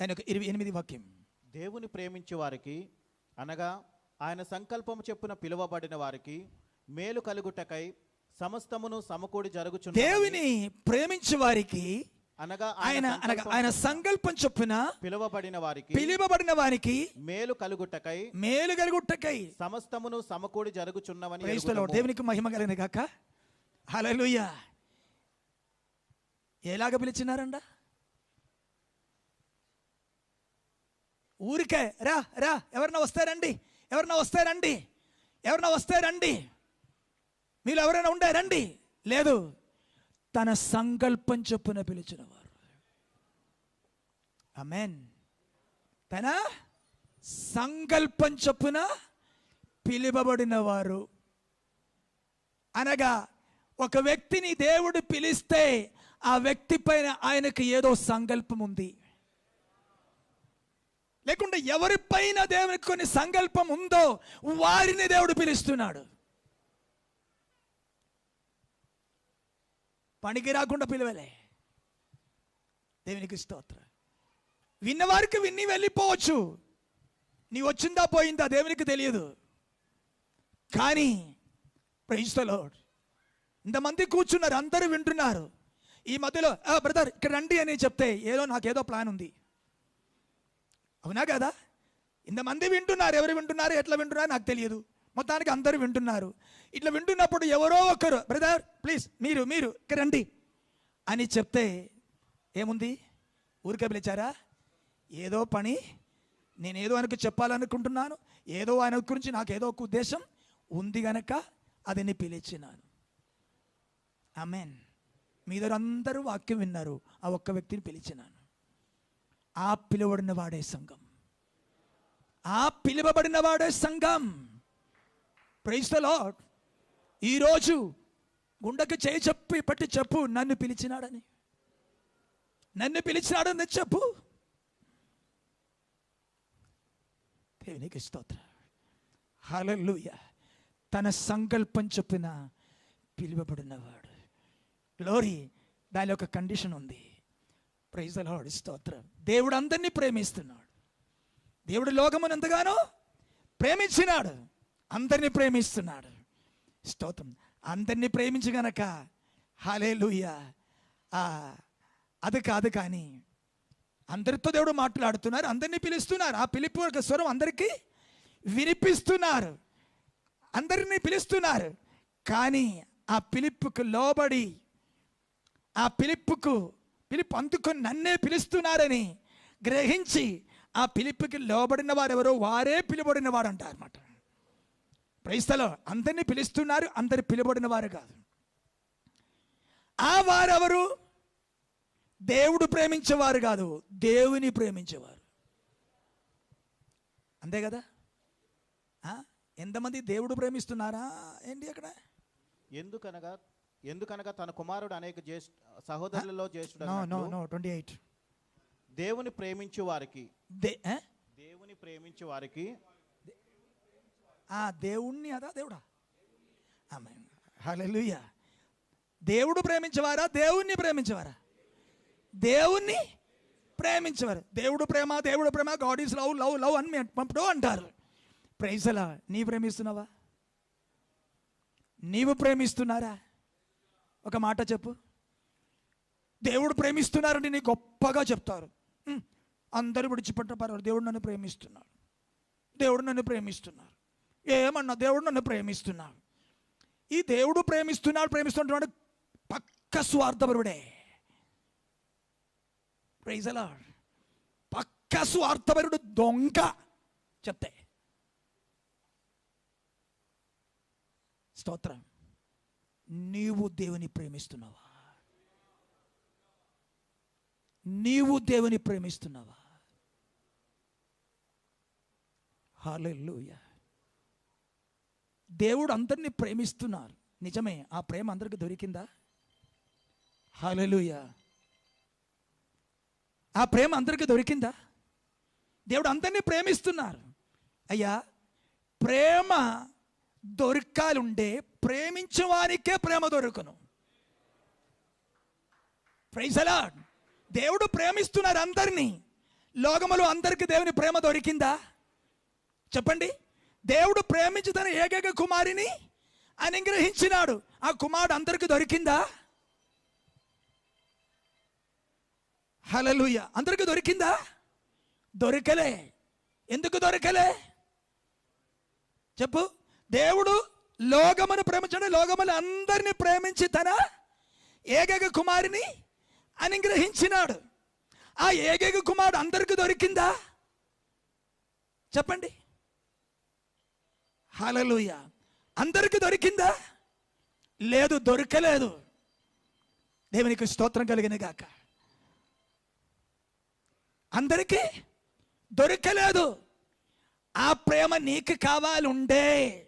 దాని యొక్క ఇరవై ఎనిమిది వాక్యం. దేవుని ప్రేమించు వారికి అనగా ఆయన సంకల్పము చెప్పున పిలువబడిన వారికి మేలు కలుగుటకై సమస్తమును సమకూడి జరుగుచున్న దేవుని ప్రేమించే వారికి అనగా ఆయన అనగా ఆయన సంకల్పం చొప్పున పిలువబడిన వారికి పిలువబడిన వారికి మేలు కలుగుటకై మేలు కలుగుట్టకై సమస్తమును సమకూడి జరుగుచున్నవని. దేవునికి మహిమ కలిగిన కాక. హల్లెలూయ ఎలాగ పిలిచినారండ ఊరికే రా రా ఎవరన్నా వస్తారండి ఎవరన్నా వస్తారండి ఎవరన్నా వస్తారండి మీరు ఎవరైనా ఉండే రండి. లేదు తన సంకల్పం చొప్పున పిలిచినవారు. అమెన్ తన సంకల్పం చొప్పున పిలువబడిన వారు అనగా ఒక వ్యక్తిని దేవుడు పిలిస్తే ఆ వ్యక్తి పైన ఆయనకు ఏదో సంకల్పం ఉంది. లేకుంటే ఎవరిపైన దేవునికి కొన్ని సంకల్పం ఉందో వారిని దేవుడు పిలుస్తున్నాడు. పనికి రాకుండా పిలవలే. దేవునికి స్తోత్ర. విన్నవారికి విన్ని వెళ్ళిపోవచ్చు. నీ వచ్చిందా పోయిందా దేవునికి తెలియదు. కానీ ప్రయిస్తలో ఇంతమంది కూర్చున్నారు అందరూ వింటున్నారు. ఈ మధ్యలో బ్రదర్ ఇక్కడ రండి అని చెప్తే ఏదో నాకేదో ప్లాన్ ఉంది. అవునా కదా? ఇంతమంది వింటున్నారు. ఎవరు వింటున్నారు? ఎట్లా వింటున్నారు? నాకు తెలియదు. మొత్తానికి అందరూ వింటున్నారు. ఇట్లా వింటున్నప్పుడు ఎవరో ఒకరు బ్రదర్ ప్లీజ్ మీరు మీరు ఇక్కడ రండి. అని చెప్తే ఏముంది? ఊరికే పిలిచారా? ఏదో పని నేనేదో ఆయనకు చెప్పాలనుకుంటున్నాను. ఏదో ఆయన గురించి నాకు ఏదో ఒక ఉద్దేశం ఉంది గనక అది నేను పిలిచినాను ఆమెన్ మీదరు అందరూ వాక్యం విన్నారు. ఆ ఒక్క వ్యక్తిని పిలిచినాను. ఆ పిలువబడిన వాడే సంఘం. ఆ పిలువబడిన వాడే సంఘం. ప్రైజ్ ద లార్డ్ ఈరోజు గుండెకు చేయి చెప్పి పట్టి చెప్పు నన్ను పిలిచినాడని. నన్ను పిలిచినాడని చెప్పు. దేవునికి స్తోత్ర. హల్లెలూయ తన సంకల్పం చొప్పున పిలువబడినవాడు గ్లోరీ దాని ఒక కండిషన్ ఉంది. ప్రైజ్ లార్డ్ స్తోత్రం. దేవుడు అందరినీ ప్రేమిస్తున్నాడు. దేవుడు లోకమును ఎంతగానో ప్రేమించినాడు. అందరినీ ప్రేమిస్తున్నాడు. స్తోత్రం. అందరినీ ప్రేమించి గనక హాలే అది కాదు కానీ అందరితో దేవుడు మాట్లాడుతున్నారు అందరినీ పిలుస్తున్నారు. ఆ పిలుపు యొక్క స్వరం అందరికీ వినిపిస్తున్నారు. అందరినీ పిలుస్తున్నారు. కానీ ఆ పిలుపుకు లోబడి ఆ పిలుపుకు పిలుపు అందుకొని నన్నే పిలుస్తున్నారని గ్రహించి ఆ పిలుపుకి లోబడిన వారు ఎవరో వారే పిలుబడిన వారు అంటారు అనమాట ప్రైస్తలో అందరినీ పిలుస్తున్నారు అందరు పిలుబడిన వారు కాదు. ఆ వారెవరు? దేవుడు ప్రేమించేవారు కాదు దేవుని ప్రేమించేవారు. అంతే కదా? ఆ? ఎంతమంది దేవుడు ప్రేమిస్తున్నారా? ఏంటి అక్కడ? ఎందుకనగా ఎందుకనగా తన కుమారుడు అనేక జ్యేష్ఠ సహోదరులలో నో నో జ్యేష్ఠుడు ట్వంటీ ఎయిట్ దేవుని ప్రేమించు వారికి దే? దేవుని ప్రేమించు వారికి ఆ దేవుణ్ణి అదా దేవుడా? ఆమె హల్లెలూయా దేవుడు ప్రేమించేవారా? దేవుణ్ణి ప్రేమించేవారా? దేవుణ్ణి ప్రేమించేవారు. దేవుడు ప్రేమ దేవుడు ప్రేమ God is love love love అని పంపుడు అంటారు. ప్రైజలా నీ ప్రేమిస్తున్నావా? నీవు ప్రేమిస్తున్నారా? ఒక మాట చెప్పు. దేవుడు ప్రేమిస్తున్నారని నీ గొప్పగా చెప్తారు. అందరూ విడిచిపెట్ట పర్వాలేదు. దేవుడు నన్ను ప్రేమిస్తున్నాడు. దేవుడు నన్ను ప్రేమిస్తున్నారు. ఏమన్నా దేవుడు నన్ను ప్రేమిస్తున్నాడు ఈ దేవుడు ప్రేమిస్తున్నాడు ప్రేమిస్తున్నాడు పక్క స్వార్థపరుడే ప్రైజలా పక్క స్వార్థపరుడు దొంగ చెప్తే. స్తోత్రం. నీవు దేవుని ప్రేమిస్తున్నావా? నీవు దేవుని ప్రేమిస్తున్నావా? హాలెలూయా దేవుడు అందరినీ ప్రేమిస్తున్నారు. నిజమే ఆ ప్రేమ అందరికి దొరికిందా? హాలెలూయా ఆ ప్రేమ అందరికి దొరికిందా? దేవుడు అందరినీ ప్రేమిస్తున్నారు. అయ్యా ప్రేమ దొరకాలుండే ప్రేమించు వారికే ప్రేమ దొరకను. ప్రైజలా దేవుడు ప్రేమిస్తున్నారు అందరినీ. లోకములు అందరికీ దేవుని ప్రేమ దొరికిందా? చెప్పండి. దేవుడు ప్రేమించి తన ఏకైక కుమారిని అనుగ్రహించినాడు ఆ కుమారుడు అందరికీ దొరికిందా? హలలుయ అందరికీ దొరికిందా? దొరకలే. ఎందుకు దొరకలే? చెప్పు. దేవుడు లోకమును ప్రేమించడం. లోకములు అందరిని ప్రేమించి తన ఏకైక కుమారిని అనుగ్రహించినాడు. ఆ ఏకైక కుమారుడు అందరికి దొరికిందా? చెప్పండి. హలలుయ అందరికి దొరికిందా? లేదు దొరకలేదు. దేవునికి స్తోత్రం కలిగిన గాక. అందరికీ దొరకలేదు. ఆ ప్రేమ నీకు కావాలి ఉండే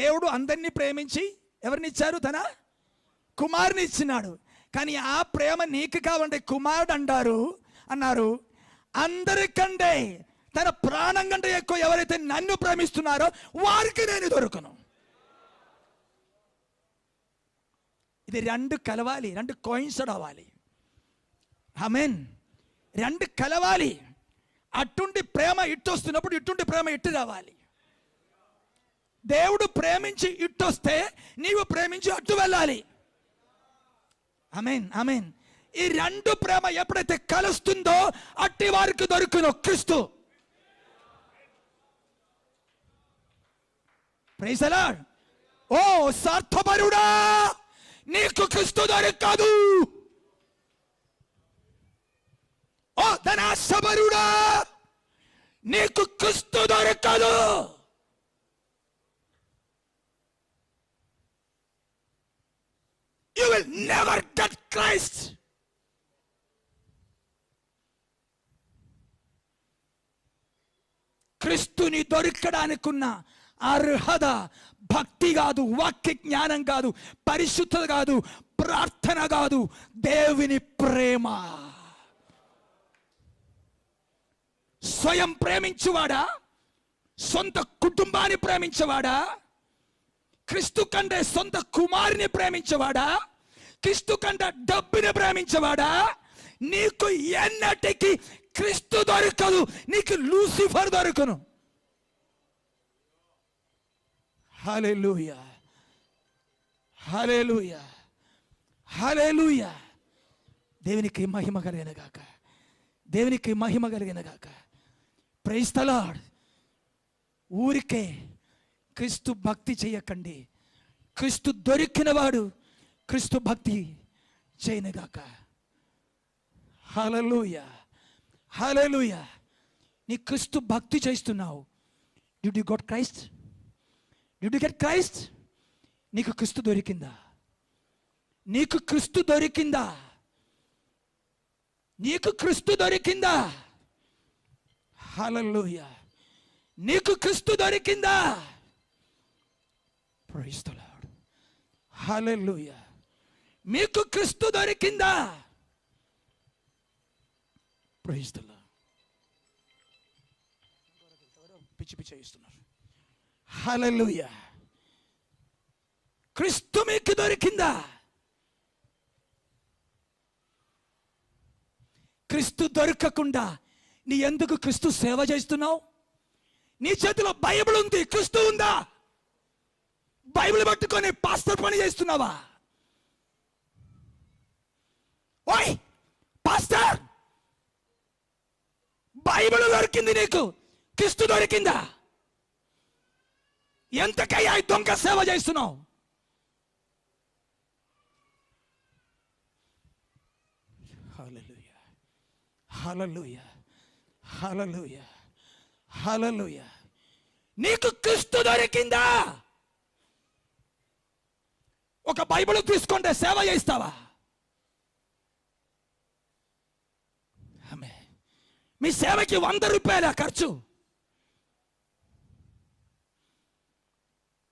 దేవుడు అందరినీ ప్రేమించి ఎవరిని ఇచ్చారు తన కుమారుని ఇచ్చినాడు కానీ ఆ ప్రేమ నీకు కావండి కుమారుడు అంటారు అన్నారు. అందరికంటే తన ప్రాణం కంటే ఎక్కువ ఎవరైతే నన్ను ప్రేమిస్తున్నారో వారికి నేను దొరకను. ఇది రెండు కలవాలి రెండు కోయిన్సడ్ అవ్వాలి ఆమెన్ రెండు కలవాలి. అట్టుండి ప్రేమ ఇట్టు వస్తున్నప్పుడు ఇట్టుండి ప్రేమ ఇట్టు రావాలి. దేవుడు ప్రేమించి ఇట్టు వస్తే నీవు ప్రేమించి అట్టు వెళ్ళాలి. అమేన్ అమేన్ ఈ రెండు ప్రేమ ఎప్పుడైతే కలుస్తుందో అట్టి వారికి దొరుకును క్రీస్తు. ప్రైసలా ఓ సార్థపరుడా నీకు క్రిస్తు దొరకదు. ఓ ధనాశపరుడా నీకు క్రిస్తు దొరకదు. You will never get Christ. క్రిస్తుని దొరకడానికున్న అర్హత భక్తి కాదు వాక్య జ్ఞానం కాదు పరిశుద్ధత కాదు ప్రార్థన కాదు దేవుని ప్రేమ. స్వయం ప్రేమించువాడా? సొంత కుటుంబాన్ని ప్రేమించేవాడా? క్రిస్తు కంటే సొంత కుమారుని ప్రేమించేవాడా? క్రీస్తు కంట డబ్బుని ప్రేమించవాడా? నీకు ఎన్నటికి క్రీస్తు దొరకదు. నీకు లూసిఫర్ దొరకను. లూయ హల్లెలూయా. లూయ దేవునికి మహిమ కలిగిన గాక. దేవునికి మహిమ కలిగిన గాక. ప్రైస్తలాడ్ ఊరికే క్రీస్తు భక్తి చేయకండి. క్రీస్తు దొరికినవాడు క్రీస్తు భక్తి చేయనుగాక హలలుయ హలలుయ నీ క్రీస్తు భక్తి చేస్తున్నావు do you got Christ do you get Christ నీకు క్రీస్తు దొరికిందా? నీకు క్రీస్తు దొరికిందా? నీకు క్రీస్తు దొరికిందా? హలలుయ నీకు క్రీస్తు దొరికిందా? ప్రైజ్ హలలుయా మీకు క్రీస్తు దొరికిందా? ప్రైజ్ పిచ్చి పిచ్చి ఇస్తున్నారు హలలుయ క్రీస్తు మీకు దొరికిందా? క్రీస్తు దొరకకుండా నీ ఎందుకు క్రీస్తు సేవ చేస్తున్నావు? నీ చేతిలో బైబిల్ ఉంది క్రీస్తు ఉందా? బైబిల్ పట్టుకొని పాస్టర్ పని చేస్తున్నావా ఓయ్ పాస్టర్ బైబిల్ దొరికింది నీకు? క్రిస్తు దొరికిందా? ఎంతకయ్యా దొంగ సేవ చేస్తున్నావు? హలలుయ హలలుయ హలలుయ హలలుయ నీకు క్రిస్తు దొరికిందా? ఒక బైబిల్ తీసుకుంటే సేవ చేస్తావా ఆమె. మీ సేవకి వంద రూపాయల ఖర్చు.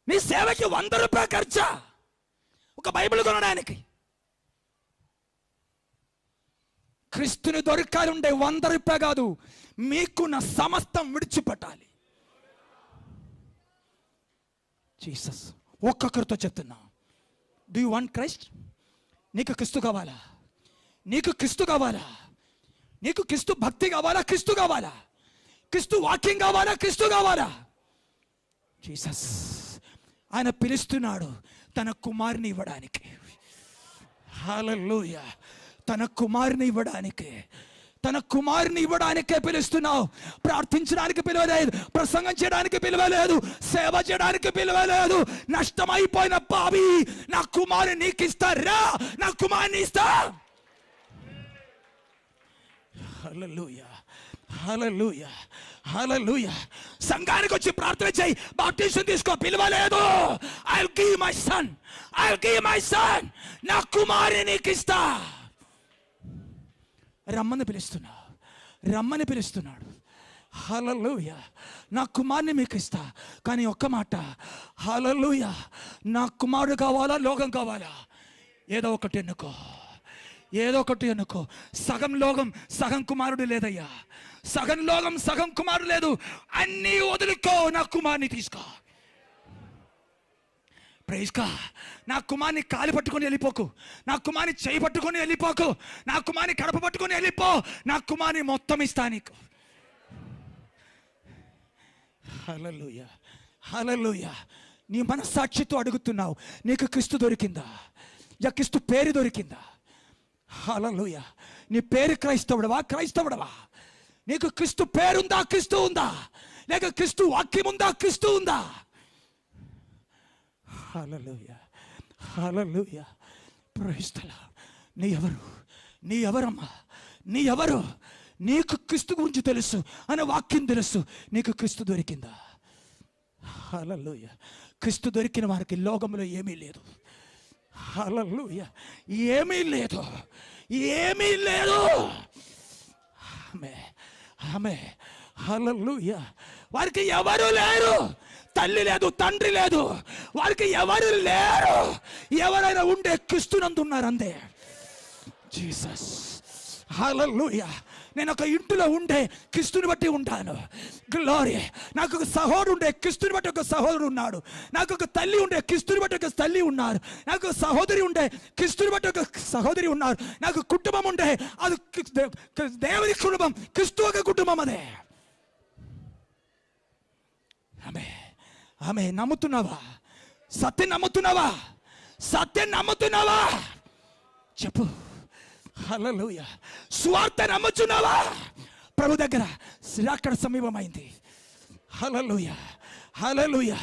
మీ సేవకి వంద రూపాయల ఖర్చా? ఒక బైబిల్ కొనడానికి. క్రిస్తుని దొరకాలి ఉండే వంద రూపాయ కాదు మీకు నా సమస్తం విడిచిపెట్టాలి. జీసస్ ఒక్కొక్కరితో చెప్తున్నా. డూ యూ వాంట్ క్రైస్ట్ నీకు క్రిస్తు కావాలా? నీకు క్రిస్తు కావాలా? నీకు క్రిస్తు భక్తి కావాలా? క్రిస్తు కావాలా? క్రిస్తు వాక్యం కావాలా? క్రిస్తు కావాలా? జీసస్ ఆయన పిలుస్తున్నాడు తన కుమారుని ఇవ్వడానికి. హాలూయ తన కుమారుని ఇవ్వడానికి. తన కుమారుని ఇవ్వడానికే పిలుస్తున్నావు. ప్రార్థించడానికి పిలవలేదు. ప్రసంగం చేయడానికి పిలవలేదు. సేవ చేయడానికి పిలవలేదు. నష్టమైపోయిన పావి నా కుమారుని నీకు ఇస్తారా నా కుమారుని ఇస్తా! హల్లెలూయా హల్లెలూయా హల్లెలూయా సంఘానికి వచ్చి ప్రార్థన చేయి. బాప్టిజం తీసుకో. పిలవలేదు. I give my son I give my son నా కుమారుని నీకు ఇస్తా రమ్మని పిలుస్తున్నా. రమ్మని పిలుస్తున్నాడు. హలలుయ నా కుమార్ని మీకు ఇస్తా కానీ ఒక్క మాట. హలలుయ నా కుమారుడు కావాలా? లోకం కావాలా? ఏదో ఒకటి ఎన్నుకో. ఏదో ఒకటి అనుకో. సగం లోకం సగం కుమారుడు లేదయ్యా. సగం లోకం సగం కుమారుడు లేదు. అన్నీ వదులుకో నా కుమార్ని తీసుకో. ప్రైజ్కా నా కుమార్ని కాలి పట్టుకొని వెళ్ళిపోకు. నా కుమార్ని చేయి పట్టుకొని వెళ్ళిపోకు. నా కుమార్ని కడప పట్టుకొని వెళ్ళిపో. నా కుమార్ని మొత్తం ఇస్తా నీకు. హలలుయ హలలుయ నీ మనస్సాక్షితో అడుగుతున్నావు. నీకు క్రిస్తు దొరికిందా? యా క్రిస్తు పేరు దొరికిందా? హలలుయ నీ పేరు క్రైస్తవుడవా? క్రైస్తవుడవా? నీకు క్రిస్తు పేరుందా? క్రిస్తు ఉందా? లేక క్రిస్తు వాక్యం ఉందా? క్రిస్తు ఉందా? హలలుయ హలలుయ ప్రహిస్తలా నీ ఎవరు? నీ ఎవరమ్మా? నీ ఎవరు? నీకు క్రిస్తు గురించి తెలుసు అనే వాక్యం తెలుసు. నీకు క్రిస్తు దొరికిందా? హలలుయ క్రిస్తు దొరికిన వారికి లోకంలో ఏమీ లేదు. హలలుయ ఏమీ లేదు. ఏమీ లేదు. ఆమె ఆమె హల్లెలూయా. వారికి ఎవరు లేరు? తల్లి లేదు తండ్రి లేదు. వారికి ఎవరు లేరు? ఎవరైనా ఉండే క్రిస్తునందున్నారు అంతే. జీసస్. హల్లెలూయా. నేను ఒక ఇంటిలో ఉండే క్రిస్తుని బట్టి ఉంటాను. గ్లోరీ నాకు ఒక సహోదరుడు ఉండే క్రిస్తుని బట్టి ఒక సహోదరుడు ఉన్నాడు. నాకు ఒక తల్లి ఉండే క్రిస్తుని బట్టి ఒక తల్లి ఉన్నారు. నాకు ఒక సహోదరి ఉండే క్రిస్తుని బట్టి ఒక సహోదరి ఉన్నారు. నాకు కుటుంబం ఉండే అది దేవుని కుటుంబం క్రిస్తు ఒక కుటుంబం అదే. ఆమె ఆమె నమ్ముతున్నావా? సత్యం నమ్ముతున్నావా? సత్యం నమ్ముతున్నావా? చెప్పు. హల్లెలూయ. స్వార్థ నమ్ముచున్నావా? ప్రభు దగ్గర అక్కడ సమీపమైంది. హలలుయ హలలుయ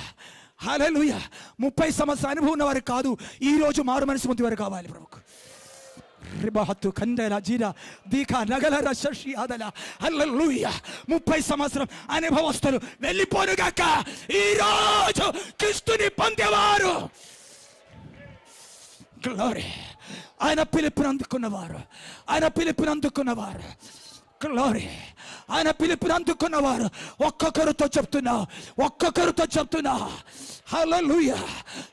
హలలుయ ముప్పై సంవత్సరాల అనుభవం ఉన్నవారు కాదు ఈ రోజు మారు మనసు ముందు వారు కావాలి ప్రభుకు. రిబహత్తు కందెల జీర దీఖ నగల రశి అదల హల్లెలూయ. ముప్పై సంవత్సరం అనుభవస్తులు వెళ్ళిపోనుగాక ఈ రోజు క్రిస్తుని పొందేవారు. గ్లోరీ ఆయన పిలుపుని అందుకున్నవారు. ఆయన పిలుపుని అందుకున్నవారు. గ్లోరీ ఆయన పిలుపుని అందుకున్నవారు. ఒక్కొక్కరితో చెప్తున్నా ఒక్కొక్కరితో చెప్తున్నా. హల్లెలూయ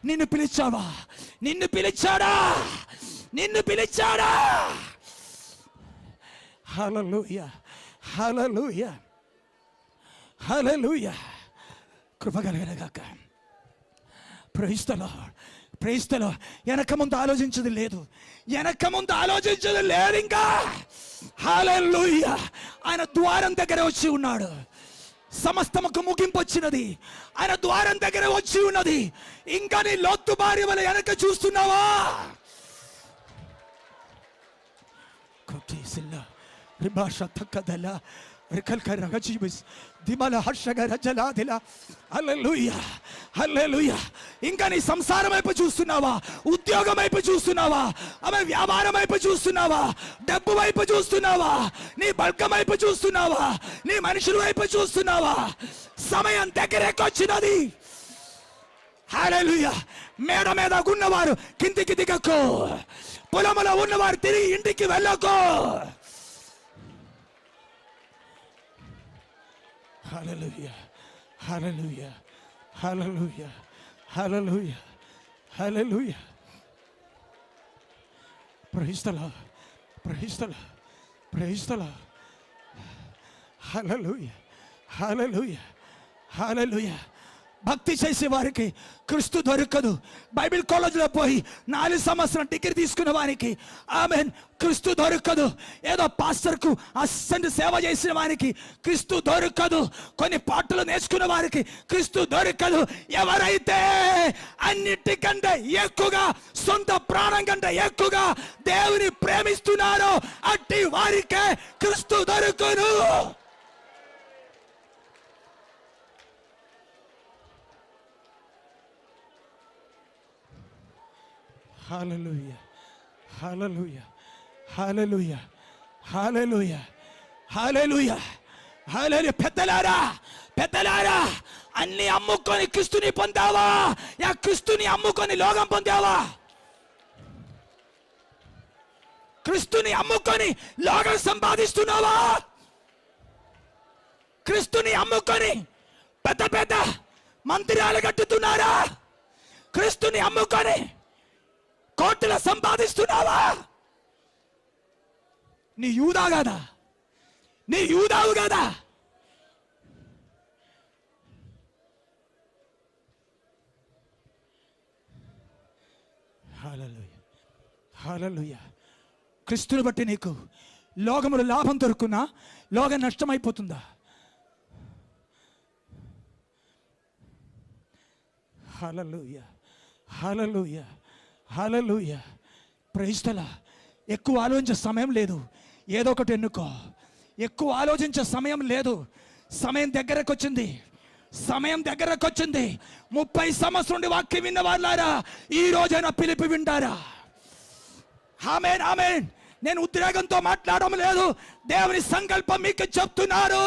నిన్ను పిలిచావా? నిన్ను పిలిచాడా? నిన్ను పిలిచాడా? హల్లెలూయ హల్లెలూయ హల్లెలూయ కృప కలగనగాక ప్రేస్తలో వెనక ముందు ఆలోచించదు లేదు. వెనక ముందు ఆలోచించదు లేదు ఇంకా. హాలూయ ఆయన ద్వారం దగ్గర వచ్చి ఉన్నాడు. సమస్తముకు ముగింపు వచ్చినది. ఆయన ద్వారం దగ్గర వచ్చి ఉన్నది. ఇంకా నీ లోత్తు భార్య వల్ల వెనక చూస్తున్నావా? రిభాష తక్కదల ఇంకా నీ సంసారం వైపు చూస్తున్నావా ఉద్యోగం వైపు చూస్తున్నావా ఆమె వ్యాపారం వైపు చూస్తున్నావా డబ్బు వైపు చూస్తున్నావా నీ బల్కం వైపు చూస్తున్నావా నీ మనుషుల వైపు చూస్తున్నావా సమయం దగ్గరకు వచ్చినది మేడ మీద ఉన్నవారు కిందికి దిగకు పొలములో ఉన్నవారు తిరిగి ఇంటికి వెళ్ళకో Hallelujah. Hallelujah. Hallelujah. Hallelujah. Hallelujah. Praise the Lord. Praise the Lord. Praise the Lord. Hallelujah. Hallelujah. Hallelujah. భక్తి చేసే వారికి క్రిస్తు దొరకదు. బైబిల్ కాలేజీలో పోయి నాలుగు సంవత్సరం డిగ్రీ తీసుకున్న వారికి ఆమె క్రిస్తు దొరకదు. ఏదో పాస్టర్కు అస్సెంట్ సేవ చేసిన వారికి క్రిస్తు దొరకదు. కొన్ని పాటలు నేర్చుకున్న వారికి క్రిస్తు దొరకదు. ఎవరైతే అన్నిటికంటే ఎక్కువగా సొంత ప్రాణం కంటే ఎక్కువగా దేవుని ప్రేమిస్తున్నారో అట్టి వారికే క్రిస్తు దొరకను. Hallelujah. Hallelujah. Hallelujah. Hallelujah. Hallelujah. హాలలు పెద్దలారా. పెద్దలారా. అన్ని అమ్ముకొని క్రిస్తుని పొందావా? యా క్రిస్తుని అమ్ముకొని లోకం పొందావా? క్రిస్తుని అమ్ముకొని లోకం సంపాదిస్తున్నావా? క్రిస్తుని అమ్ముకొని పెద్ద పెద్ద మందిరాలు కట్టుతున్నారా? క్రిస్తుని అమ్ముకొని కోట్ల సంపాదిస్తున్నావా? నీ యూదా కదా? నీ యూదావు కదా? హల్లెలూయా హల్లెలూయా క్రిస్తుని బట్టి నీకు లోకములు లాభం దొరుకున్నా లోకం నష్టమైపోతుందా? హల్లెలూయా హల్లెలూయా హల్లెలూయా ప్రైస్తల ఎక్కువ ఆలోచించే సమయం లేదు. ఏదో ఒకటి ఎన్నుకో. ఎక్కువ ఆలోచించే సమయం లేదు. సమయం దగ్గరకు వచ్చింది. సమయం దగ్గరకు వచ్చింది. ముప్పై సంవత్సరం వాక్యం విన్న వాళ్ళారా ఈ రోజైనా పిలిపి వింటారా? ఆమెన్ ఆమెన్ నేను ఉద్రేకంతో మాట్లాడడం లేదు దేవుని సంకల్పం మీకు చెప్తున్నారు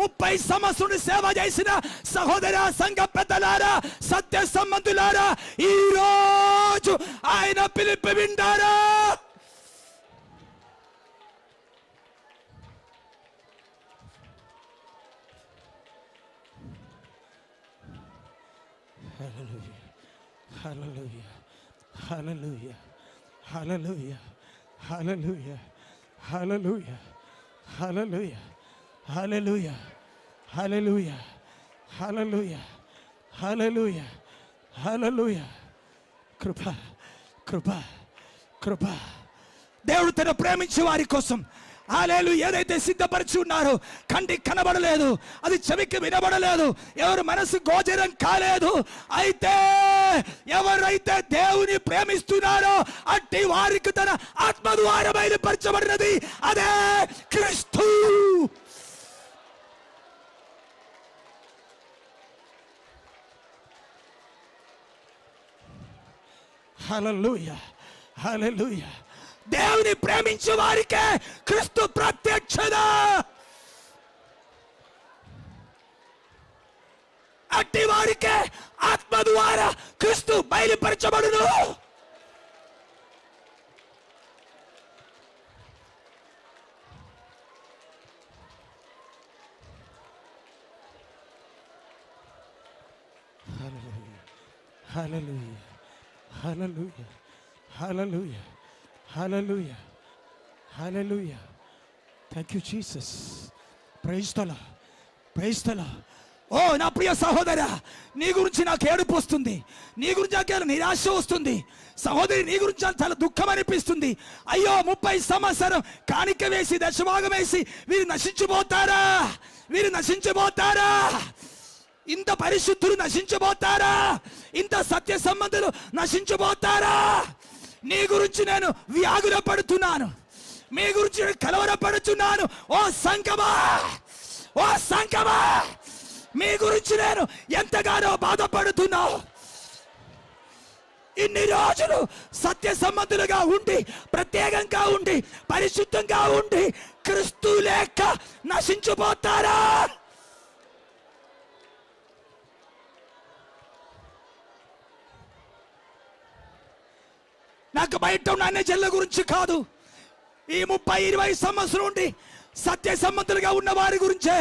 ముప్పై సంవత్సరం సేవ చేసిన సహోదర సంఘ పెద్దలారా సత్య సంబంధులారా ఈ రోజు ఆయన పిలిపి వింటారా Hallelujah. Hallelujah. Hallelujah. Hallelujah. Hallelujah. Hallelujah. Hallelujah. Hallelujah. Hallelujah. Hallelujah. Hallelujah. కృప కృప కృప దేవుడు తన ప్రేమించే వారి కోసం ఆలేలు ఏదైతే సిద్ధపరిచి ఉన్నారో కంటికి కనబడలేదు అది చెవికి వినబడలేదు ఎవరు మనసు గోచరం కాలేదు అయితే ఎవరైతే దేవుని ప్రేమిస్తున్నారో అట్టి వారికి తన ఆత్మ ద్వారా బయలుపరచబడినది అదే క్రిస్తు Hallelujah. Hallelujah. దేవుని ప్రేమించే వారికే క్రీస్తు ప్రత్యక్షత అట్టి వారికే ఆత్మ ద్వారా క్రీస్తు బయలుపరచబడును Hallelujah. Hallelujah. Hallelujah. Hallelujah. Hallelujah. Thank you, Jesus. Praise the Lord. Praise the Lord. ఓ నా ప్రియ సహోదర నీ గురించి నాకు ఏడుపు వస్తుంది నీ గురించి నాకు నిరాశ వస్తుంది సహోదరి నీ గురించి నాకు చాలా దుఃఖం అనిపిస్తుంది అయ్యో ముప్పై సంవత్సరం కాணிక వేసి దశభాగం వేసి వీరు నశించిపోతారా వీరు నశించిపోతారా ఇంత పరిశుద్ధులు నశించిపోతారా ఇంత సత్య సంబంధులు నశించిపోతారా నీ గురించి నేను వ్యాగుల పడుతున్నాను. మీ గురించి నేను కలవరపడుతున్నాను ఓ సంకమా! ఓ సంకమా! మీ గురించి నేను ఎంతగానో బాధపడుతున్నావు ఇన్ని రోజులు సత్య సంబంధులుగా ఉండి ప్రత్యేకంగా ఉండి పరిశుద్ధంగా ఉండి క్రిస్తు లేక నశించిపోతారా? నాకు బయట ఉన్న అన్ని చెల్ల గురించి కాదు. ఈ ముప్పై ఇరవై సంవత్సరం ఉండి సత్య సంబంధులుగా ఉన్న వారి గురించే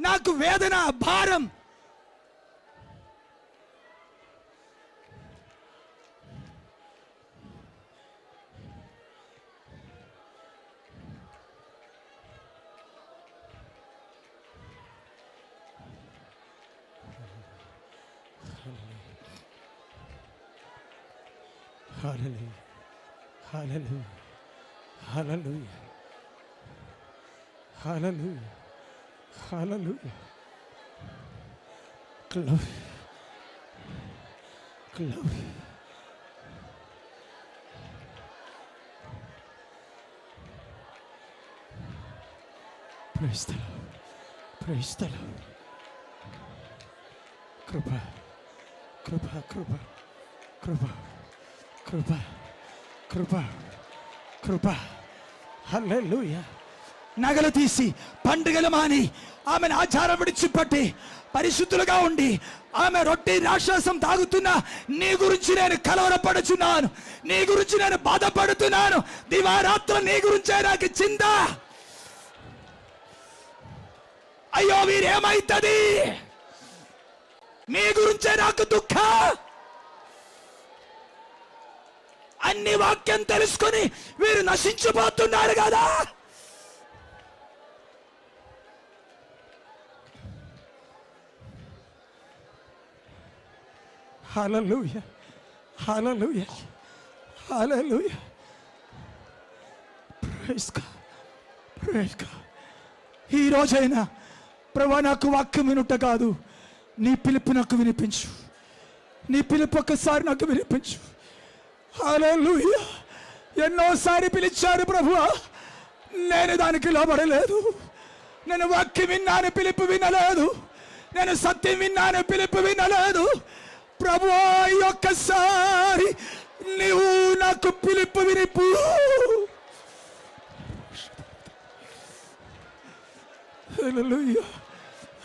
నాకు వేదన భారం Hallelujah. Hallelujah. Hallelujah. Hallelujah. Glory. Glory. Praise the Lord. Praise the Lord. Krupa. Krupa, Krupa. Krupa. Krupa. కృప కృప. హల్లెలూయ. నగలు తీసి పండుగలు మాని ఆమెను ఆచారం విడిచిపట్టి పరిశుద్ధులుగా ఉండి ఆమె రొట్టె రాక్షసం తాగుతున్నా నీ గురించి నేను కలవరపడుచున్నాను. నీ గురించి నేను బాధపడుతున్నాను. దివారాత్ర నీ గురించే నాకు చిందా అయ్యో వీరేమైతుంది? మీ గురించే నాకు దుఃఖ. అన్ని వాక్యం తెలుసుకొని వీరు నశించిపోతున్నారు కదా. హలలుయ హలలుయ హలలుయ ప్రైజ్ ఈ రోజైనా ప్రభా నాకు వాక్యం వినుట కాదు. నీ పిలుపు నాకు వినిపించు. నీ పిలుపు ఒక్కసారి నాకు వినిపించు. ఎన్నోసారి పిలిచారు ప్రభు నేను దానికి లోబడలేదు నేను వాక్యం విన్నాను పిలుపు వినలేదు నేను సత్యం విన్నాను పిలుపు వినలేదు ప్రభు ఒక్కసారి నీవు నాకు పిలుపు వినిపు Hallelujah.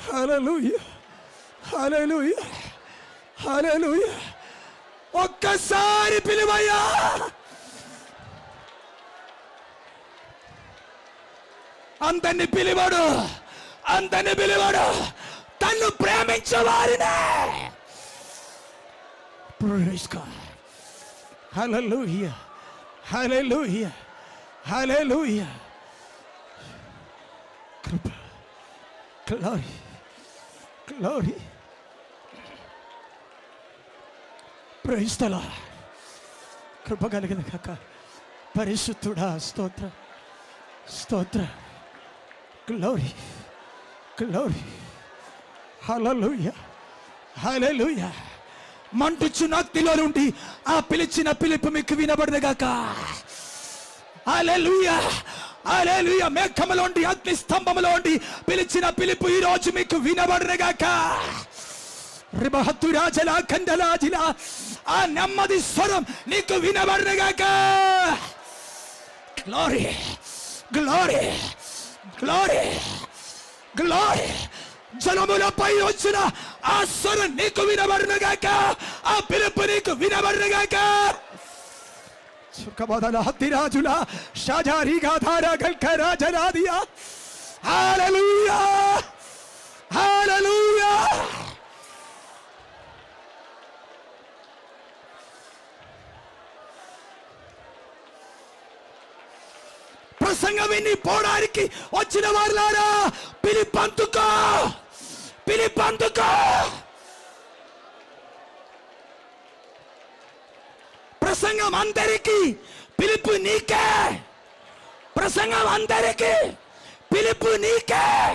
Hallelujah. Hallelujah. Hallelujah. ఒక్కసారి పిలువయ్యా అందరిని పిలివాడు అందరిని పిలివాడు తన్ను ప్రేమించే వారినే Praise God. Hallelujah. Hallelujah. Hallelujah. కృప గ్లోరీ గ్లోరీ ప్రయిస్తలా కృప కలిగిన కాక పరిశుద్ధుడా స్తోత్ర స్తోత్ర. గ్లోరీ గ్లోరీ హలలుయ హలలుయ మంటుచు నక్తిలో నుండి ఆ పిలిచిన పిలుపు మీకు వినబడినగాక హలలుయ హలలుయ మేఘములోండి అగ్ని స్తంభములోండి పిలిచిన పిలుపు ఈ రోజు మీకు వినబడదుగాక రిబహత్తురాజల కండలాజిల ఆ నెమ్మది స్వరం నీకు వినబడదుగాక గ్లోరీ గ్లోరీ గ్లోరీ గ్లోరీ జలములపై వచ్చిన ఆ స్వరం నీకు వినబడనుగాక ఆ పిలుపు నీకు వినబడనుగాక సుఖబోధన హత్తిరాజుల షాజారి గాధార గల్క రాజరాదియా హల్లెలూయా హల్లెలూయా ప్రసంగం విని పోవడానికి వచ్చిన వారులారా పిలిపంతుకో! పిలిపంతుకో! ప్రసంగం అందరికీ పిలుపు నీకే! ప్రసంగం అందరికీ పిలుపు నీకే!